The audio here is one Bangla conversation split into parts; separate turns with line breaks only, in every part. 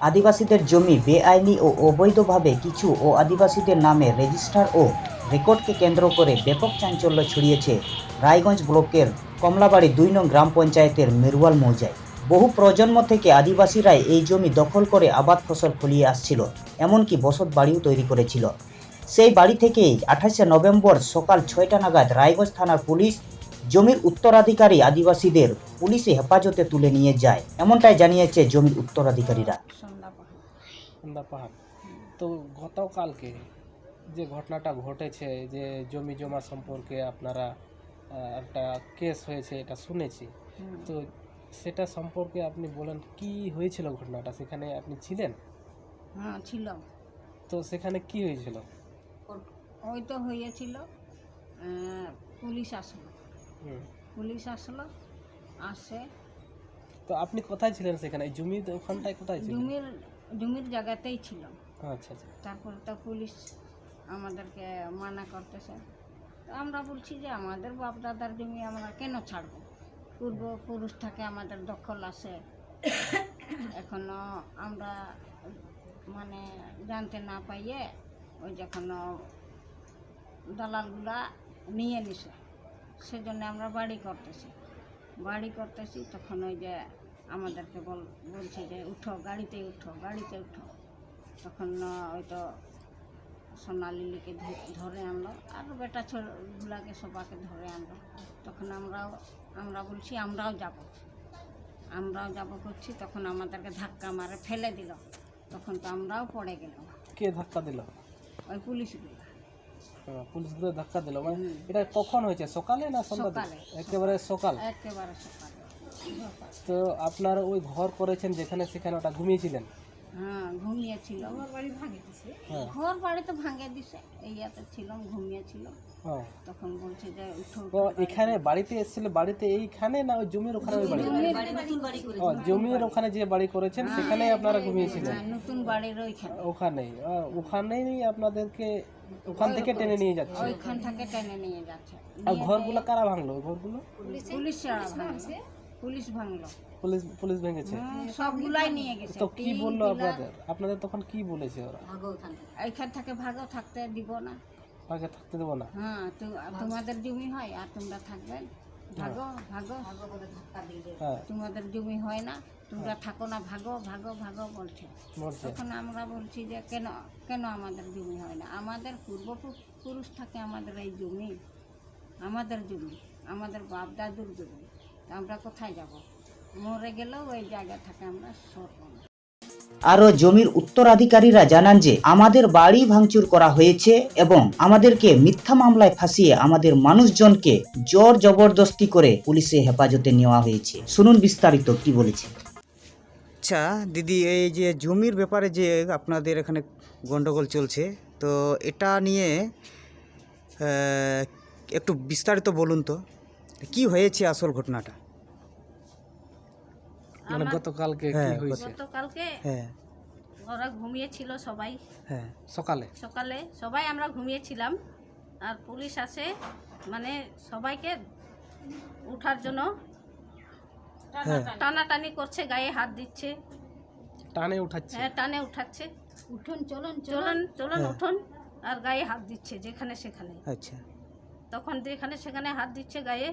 আদিবাসীদের জমি বেআইনি ও অবৈধভাবে কিছু ও আদিবাসীদের নামে রেজিস্টার ও রেকর্ডকে কেন্দ্র করে ব্যাপক চাঞ্চল্য ছড়িয়েছে রায়গঞ্জ ব্লকের কমলাবাড়ি দুই নং গ্রাম পঞ্চায়েতের মেরুয়াল মৌজায়। বহু প্রজন্ম থেকে আদিবাসীরাই এই জমি দখল করে আবাদ ফসল ফলিয়ে আসছিল, এমনকি বসত বাড়িও তৈরি করেছিল। সেই বাড়ি থেকেই আঠাশে নভেম্বর সকাল ছয়টা নাগাদ রায়গঞ্জ থানার পুলিশ জমির উত্তরাধিকারী আদিবাসীদের পুলিশে হেফাজতে তুলে নিয়ে যায়। এমনটাই জানিয়েছে জমির উত্তরাধিকারীরা।
তো গতকালকে যে ঘটনাটা ঘটেছে যে জমি জমা সম্পর্কে আপনারা একটা কেস হয়েছে এটা শুনেছি। তো সেটা সম্পর্কে আপনি বলেন কি হয়েছিল ঘটনাটা? সেখানে আপনি ছিলেন?
হ্যাঁ ছিল
তো সেখানে কি হয়েছিল?
ওই তো হয়েছিল পুলিশ আসলো। পুলিশ আসলো আসে।
তো আপনি কোথায় ছিলেন সেখানে? এই জমি ওখানটায় কোথায় ছিলেন?
জমির জমির জায়গাতেই ছিল
আচ্ছা আচ্ছা।
তারপরে তো পুলিশ আমাদেরকে মানা করতেছে। তো আমরা বলছি যে আমাদের বাপ দাদার জমি আমরা কেন ছাড়বো? পূর্বপুরুষ থাকে আমাদের দখল আছে। এখনও আমরা মানে জানতে না পাইয়ে ওই যখন দালালগুলা নিয়ে নিছে। সেজন্য আমরা বাড়ি করতেছি। বাড়ি করতেছি তখন ওই যে আমাদেরকে বল বলছে যে উঠো গাড়িতে উঠো গাড়িতে উঠো। তখন ওই তো সোনালিলিকে ধরে আনলো। আর বেটা ছোটগুলাকে সবাইকে ধরে আনলো। তখন আমরাও আমরা বলছি আমরাও যাব। আমরাও যাব করছি তখন আমাদেরকে ধাক্কা মারে ফেলে দিল। তখন তো আমরাও পড়ে গেলাম।
কে ধাক্কা দিল?
ওই পুলিশগুলো
হ্যাঁ, পুলিশগুলো ধাক্কা দিল। মানে এটা কখন হয়েছে? সকালে না সন্ধ্যা একেবারে সকাল।
একেবারে সকালে।
তো আপনারা ওই ঘর করেছেন যেখানে সেখানে ওটা ঘুমিয়েছিলেন?
হ্যাঁ ঘুমিয়েছিল। আমার বাড়ি ভাঙে দিছে।
হ্যাঁ।
ঘর বাড়ি তো ভাঙে দিছে। এইয়াতে ছিলাম ঘুমিয়েছিল।
হ্যাঁ
তখন বলছে যে
তো এখানে বাড়িতে এসেছিল বাড়িতে এইখানে না ওই জমির ওখানে ওই বাড়ি? ও জমির ওখানে যে বাড়ি করেছেন সেখানেই আপনারা ঘুমিয়েছিলেন?
হ্যাঁ, নতুন বাড়ির ওইখানে।
ওখানেই। ওখানেই আপনাদেরকে ওখান থেকে টেনে নিয়ে যাচ্ছে।
ওইখান থেকে টেনে নিয়ে যাচ্ছে।
আর ঘরগুলো কারা ভাঙলো? ঘরগুলো?
পুলিশ? পুলিশ ভাঙলো।
পুলিশ পুলিশ ভেঙেছে?
সবগুলাই নিয়ে গেছে।
তো কি বলল আপনাদের? আপনাদের তখন কি বলেছে ওরা?
এইখান থেকে ভাগো থাকতে দিব না।
আগে থাকতে দেবো না?
হ্যাঁ তোমাদের জমি হয় আর তোমরা থাকবে? ভাগো ভাগো।
হ্যাঁ।
তোমাদের জমি হয় না তোমরা থাকো না ভাগো ভাগো ভাগো বলছে। তখন আমরা বলছি যে কেন কেন আমাদের জমি হয় না? আমাদের পূর্বপুরুষ থাকে আমাদের এই জমি আমাদের জমি আমাদের বাপ দাদুর জমি। তা আমরা কোথায় যাব? মরে গেলেও ওই জায়গা থেকে আমরা সরব
আরও জমির উত্তরাধিকারীরা জানান যে, আমাদের বাড়ি ভাঙচুর করা হয়েছে এবং আমাদেরকে মিথ্যা মামলায় ফাঁসিয়ে আমাদের মানুষজনকে জোর জবরদস্তি করে পুলিশে হেফাজতে নেওয়া হয়েছে। শুনুন বিস্তারিত কি বলেছে। আচ্ছা দিদি, এই যে জমির ব্যাপারে যে আপনাদের এখানে গন্ডগোল চলছে, তো এটা নিয়ে একটু বিস্তারিত বলুন তো, কি হয়েছে আসল ঘটনাটা?
মানে গতকালকে কি
হ্যাঁ,
হয়েছে?
গতকালকে
হ্যাঁ।
ওরা ঘুমিয়েছিল সবাই।
হ্যাঁ।
সকালে?
সকালে সবাই আমরা ঘুমিয়েছিলাম আর পুলিশ আসে মানে সবাইকে উঠার জন্য
হ্যাঁ।
টানাটানি করছে গায়ে হাত দিচ্ছে।
টানে উঠাচ্ছে?
হ্যাঁ টানে উঠাচ্ছে। উঠুন চলুন। চলুন চলুন
হ্যাঁ।
উঠুন আর গায়ে হাত দিচ্ছে যেখানে সেখানে।
আচ্ছা।
তখন যেখানে সেখানে হাত দিচ্ছে গায়ে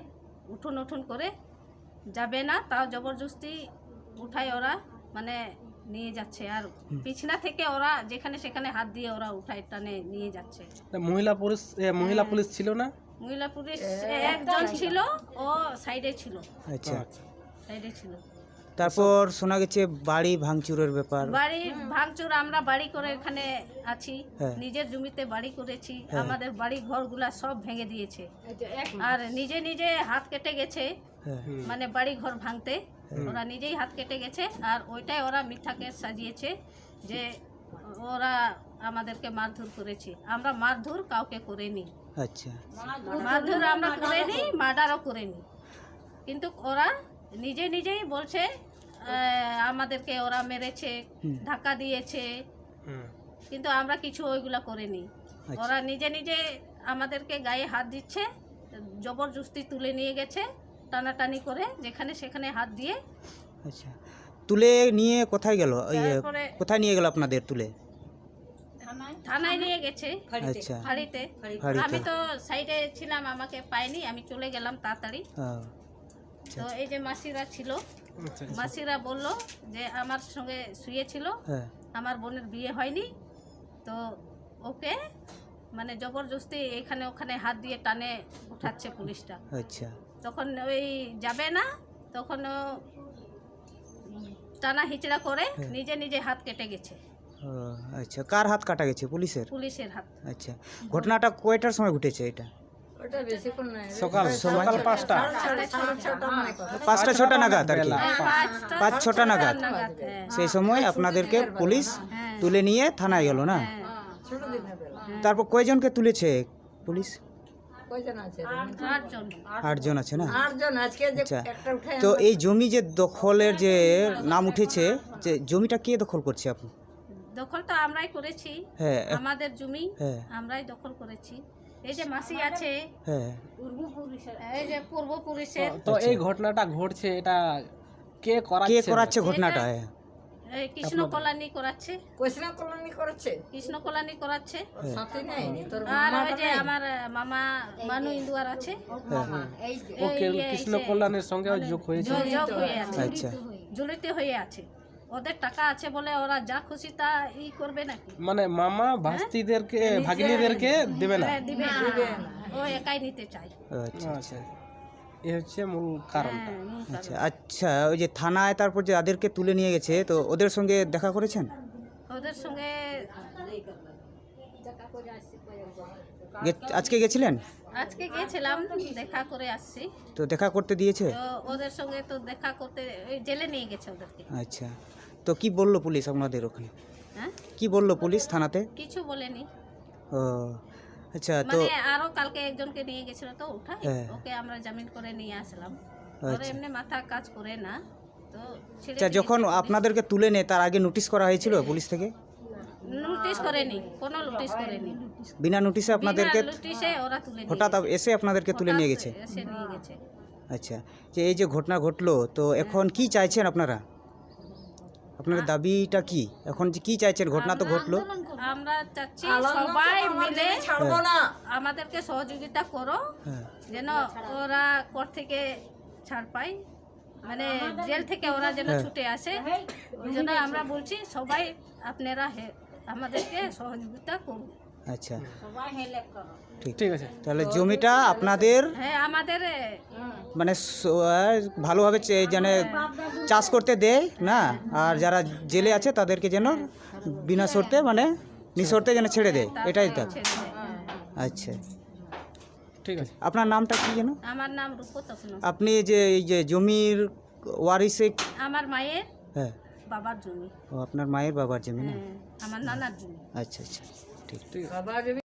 উঠুন উঠুন করে যাবে না তাও জবরদস্তি উঠায় ওরা মানে নিয়ে যাচ্ছে। আর পিছনা থেকে ওরা যেখানে সেখানে হাত দিয়ে ওরা উঠায় টানে নিয়ে যাচ্ছে।
মহিলা পুলিশ মহিলা পুলিশ ছিল না?
মহিলা পুলিশ একজন ছিল ও সাইডে ছিল।
আচ্ছা।
সাইডে ছিল।
তারপর শোনা গেছে বাড়ি ভাঙচুরের ব্যাপার।
বাড়ি ভাঙচুর আমরা বাড়ি করে এখানে আছি।
হ্যাঁ।
নিজের জমিতে বাড়ি করেছি।
হ্যাঁ।
আমাদের বাড়ি ঘরগুলা সব ভেঙে দিয়েছে। আর নিজে নিজে হাত কেটে গেছে।
হ্যাঁ।
মানে বাড়ি ঘর ভাঙতে। ওরা নিজেই হাত কেটে গেছে আর ওইটাই ওরা মিথ্যাকে সাজিয়েছে যে ওরা আমাদেরকে মারধর করেছে। আমরা মারধর কাউকে করিনি।
আচ্ছা।
মারধর আমরা করিনি মার্ডারও করিনি। কিন্তু ওরা নিজে নিজেই বলছে আমাদেরকে ওরা মেরেছে ধাক্কা দিয়েছে। কিন্তু আমরা কিছু ওইগুলা করিনি।
আচ্ছা।
ওরা নিজে নিজে আমাদেরকে গায়ে হাত দিচ্ছে জবরদস্তি তুলে নিয়ে গেছে। টানাটানি করে যেখানে সেখানে হাত দিয়ে
আচ্ছা। তুলে নিয়ে কোথায় গেল?
তারপরে
কোথায় নিয়ে গেল আপনাদের তুলে?
থানায়? নিয়ে গেছে।
আচ্ছা।
ফাঁড়িতে।
ফাঁড়িতে।
আমি তো সাইডে ছিলাম আমাকে পাইনি আমি চলে গেলাম তাড়াতাড়ি। তো এই যে মাসিরা ছিল
আচ্ছা।
মাসিরা বলল যে আমার সঙ্গে শুয়েছিল
হ্যাঁ।
আমার বোনের বিয়ে হয়নি। তো ওকে মানে জবরদস্তি এখানে ওখানে হাত দিয়ে টানে উঠাচ্ছে পুলিশটা।
আচ্ছা।
তখন ওই যাবে না তখন ও টানা হিচড়া করে
হ্যাঁ।
নিজে নিজে হাত কেটে গেছে।
ও, আচ্ছা কার হাত কাটা গেছে? পুলিশের?
পুলিশের হাত।
আচ্ছা ঘটনাটা কয়টার সময় ঘটেছে এটা?
সকাল সকাল পাঁচটা।
পাঁচটা ছটা নাগাদ। আর কি?
বেলা।
হ্যাঁ,
পাঁচ ছটা নাগাদ।
হ্যাঁ।
সেই সময় আপনাদেরকে পুলিশ তুলে নিয়ে থানায় গেল না?
হ্যাঁ।
তারপর কয়জনকে তুলেছে পুলিশ?
আটজন।
আটজন আছে না?
আটজন। আজকে যে
আচ্ছা।
একটা
তো এই জমি যে দখলের যে নাম উঠেছে যে জমিটা কে দখল করছে আপনি
দখল তো আমরাই করেছি।
হ্যাঁ।
আমাদের জমি
হ্যাঁ।
আমরাই দখল করেছি। এই যে মাসি আছে
হ্যাঁ।
এই যে পূর্বপুরুষের
তো এই ঘটনাটা ঘটছে এটা কে
কে
করাচ্ছে?
করাচ্ছে ঘটনাটা? হ্যাঁ।
কৃষ্ণ কল্যাণী করাচ্ছে।
কৃষ্ণ কলোনি করেছে
কৃষ্ণ কল্যাণী করাচ্ছে।
সাথে নেই তোর
আর ওই যে আমার মামা মানু ইন্দুয়ার আছে।
হ্যাঁ
কৃষ্ণ কল্যাণের সঙ্গে যোগ হয়েছে?
যোগ যোগ হয়ে আছে।
আচ্ছা।
জড়িত হয়ে আছে। ওদের টাকা আছে বলে ওরা যা খুশি তা ই করবে নাকি?
মানে মামা ভাস্তিদেরকে ভাগিনীদেরকে দেবে না?
হ্যাঁ, দিবে। ও একাই নিতে চায়।
আচ্ছা
আচ্ছা। এ হচ্ছে মূল কারণ
হ্যাঁ, মূল কারণ।
আচ্ছা আচ্ছা ওই যে থানায় তারপর যে যাদেরকে তুলে নিয়ে গেছে তো ওদের সঙ্গে দেখা করেছেন?
ওদের সঙ্গে
আজকে গেছিলেন?
আজকে গিয়েছিলাম দেখা করে আসছি।
তো দেখা করতে দিয়েছে?
ওদের সঙ্গে তো দেখা করতে জেলে নিয়ে গেছে ওদেরকে।
আচ্ছা তো কি বলল পুলিশ আপনাদের ওখানে?
হ্যাঁ?
কি বলল পুলিশ থানাতে?
কিছু বলেনি।
ও আচ্ছা তো
মানে আরও কালকে একজনকে নিয়ে গেছিল তো উঠাই
হ্যাঁ।
ওকে আমরা জামিন করে নিয়ে আসলাম। ওরা
আচ্ছা।
এমনি মাথা কাজ করে না তো
আচ্ছা যখন আপনাদেরকে তুলে নেয় তার আগে নোটিশ করা হয়েছিল পুলিশ থেকে?
নোটিশ করেনি কোনো নোটিশ করেনি।
বিনা নোটিশে আপনাদেরকে
নোটিশে ওরা তুলে
হঠাৎ এসে আপনাদেরকে তুলে নিয়ে গেছে?
এসে নিয়ে গেছে।
আচ্ছা যে এই যে ঘটনা ঘটলো তো এখন কি চাইছেন আপনারা? আপনাদের দাবিটা কি? এখন যে কি চাইছেন? ঘটনা তো ঘটলো।
আমরা চাচ্ছি সবাই মিলে
ছাড়বো না।
আমাদেরকে সহযোগিতা করো
হ্যাঁ।
যেন ওরা কোর্ট থেকে ছাড় পায়। মানে জেল থেকে ওরা যেন
হ্যাঁ।
ছুটে আসে। ওই জন্য আমরা বলছি সবাই আপনারা আমাদেরকে সহযোগিতা করুন।
আচ্ছা। ঠিক।
ঠিক আছে।
তাহলে জমিটা আপনাদের
হ্যাঁ আমাদের
মানে ভালোভাবে চে- যেন চাষ করতে দেয় না? আর যারা জেলে আছে তাদেরকে যেন বিনা শর্তে মানে নিঃশর্তে যেন ছেড়ে দেয় এটাই তো।
ছেড়ে দেয়। হ্যাঁ।
আচ্ছা।
ঠিক আছে।
আপনার নামটা কি যেন?
আমার নাম
আপনি যে এই যে জমির ওয়ারিসে
আমার মায়ের
হ্যাঁ।
বাবার জমি।
ও আপনার মায়ের বাবার জমি না?
হ্যাঁ আমার নানার জমি।
আচ্ছা আচ্ছা ঠিক।
ঠিক